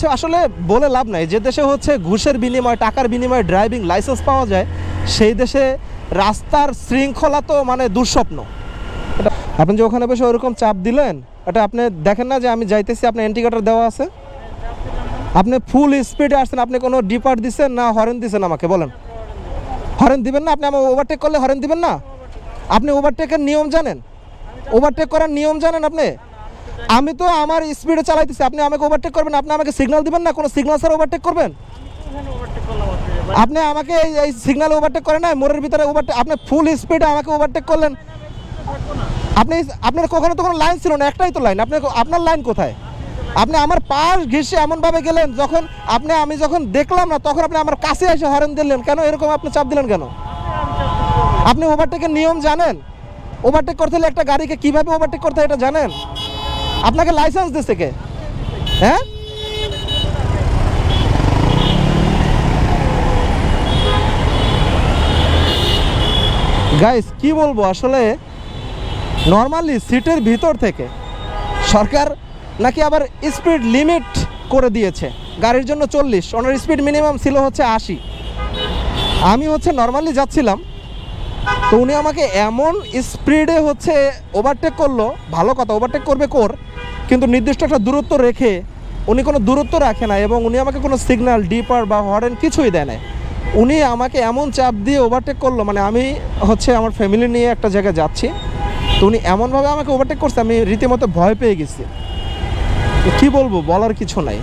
হচ্ছে আসলে বলে লাভ নাই। যে দেশে হচ্ছে ঘুষের বিনিময়ে, টাকার বিনিময়ে ড্রাইভিং লাইসেন্স পাওয়া যায়, সেই দেশে রাস্তার শৃঙ্খলা তো মানে দুঃস্বপ্ন। এটা আপনি যে ওখানে বসে ওরকম চাপ দিলেন, এটা আপনি দেখেন না যে আমি যাইতেছি, আপনার ইন্ডিকেটর দেওয়া আছে? আপনি ফুল স্পিডে আসছেন, আপনি কোনো ডিপার দিচ্ছেন না হরেন দিচ্ছেন আমাকে, বলেন। হরেন দিবেন না? আপনি আমার ওভারটেক করলে হরেন দিবেন না? আপনি ওভারটেকের নিয়ম জানেন? ওভারটেক করার নিয়ম জানেন আপনি? আমি তো আমার স্পিডে চালাইতেছি। আপনি আমাকে ওভারটেক করবেন, আপনি আমাকে সিগন্যাল দিবেন না? কোনো সিগন্যাল স্যার ওভারটেক করবেন? আপনি আমাকে এই সিগন্যালে ওভারটেক করেন না মোড়ের ভিতরে ওভারটেক আপনি ফুল স্পিডে আমাকে ওভারটেক করলেন। আপনি আপনার কখনো তো কোনো লাইন ছিল না, একটাই তো লাইন আপনি আপনার লাইন কোথায়? আপনি আমার পাশ ঘেসে এমনভাবে গেলেন যখন আপনি আমি যখন দেখলাম না, তখন আপনি আমার কাছে এসে হরেন দিলেন। কেন এরকম আপনি চাপ দিলেন কেন? আপনি ওভারটেকের নিয়ম জানেন? ওভারটেক করতে হলে একটা গাড়িকে কীভাবে ওভারটেক করতে হয় এটা জানেন? আপনাকে লাইসেন্স দিচ্ছে কে? হ্যাঁ? গাইস কি বলব, আসলে নর্মালি সিটের ভিতর থেকে সরকার নাকি আবার স্পিড লিমিট করে দিয়েছে। গাড়ির জন্য চল্লিশ, ওনার স্পিড মিনিমাম ছিল হচ্ছে আশি। আমি হচ্ছে নর্মালি যাচ্ছিলাম, তো উনি আমাকে এমন স্পিডে হচ্ছে ওভারটেক করল, ভালো কথা ওভারটেক করবে কর? কিন্তু নির্দিষ্ট একটা দূরত্ব রেখে উনি কোনো দূরত্ব রাখে না এবং উনি আমাকে কোনো সিগন্যাল ডিপার বা হরেন কিছুই দেয় না উনি আমাকে এমন চাপ দিয়ে ওভারটেক করল মানে আমি হচ্ছে আমার ফ্যামিলি নিয়ে একটা জায়গায় যাচ্ছি, তো উনি এমনভাবে আমাকে ওভারটেক করছে, আমি রীতিমতো ভয় পেয়ে গেছি। কী বলব, বলার কিছু নাই।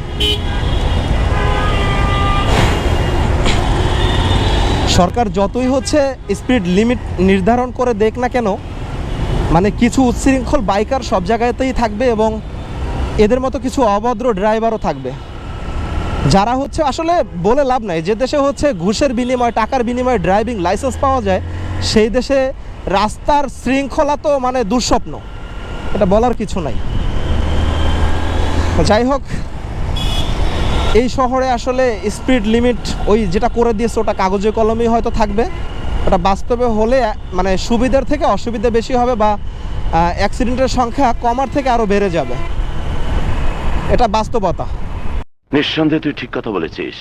সরকার যতই হচ্ছে স্পিড লিমিট নির্ধারণ করে দেখ না কেন মানে কিছু উচ্ছৃঙ্খল বাইকার সব জায়গাতেই থাকবে এবং এদের মতো কিছু অভদ্র ড্রাইভারও থাকবে। যারা হচ্ছে আসলে বলে লাভ নাই, যে দেশে হচ্ছে ঘুষের বিনিময়ে, টাকার বিনিময়ে ড্রাইভিং লাইসেন্স পাওয়া যায়, সেই দেশে রাস্তার শৃঙ্খলা তো মানে দুঃস্বপ্ন। এটা বলার কিছু নাই। যাই হোক, এই শহরে আসলে স্পিড লিমিট ওই যেটা করে দিয়েছে ওটা কাগজে কলমেই হয়তো থাকবে। ওটা বাস্তবে হলে মানে সুবিধার থেকে অসুবিধা বেশি হবে বা অ্যাক্সিডেন্টের সংখ্যা কমার থেকে আরও বেড়ে যাবে। এটা বাস্তবতা। নিঃসন্দেহে তুই ঠিক কথা বলেছিস।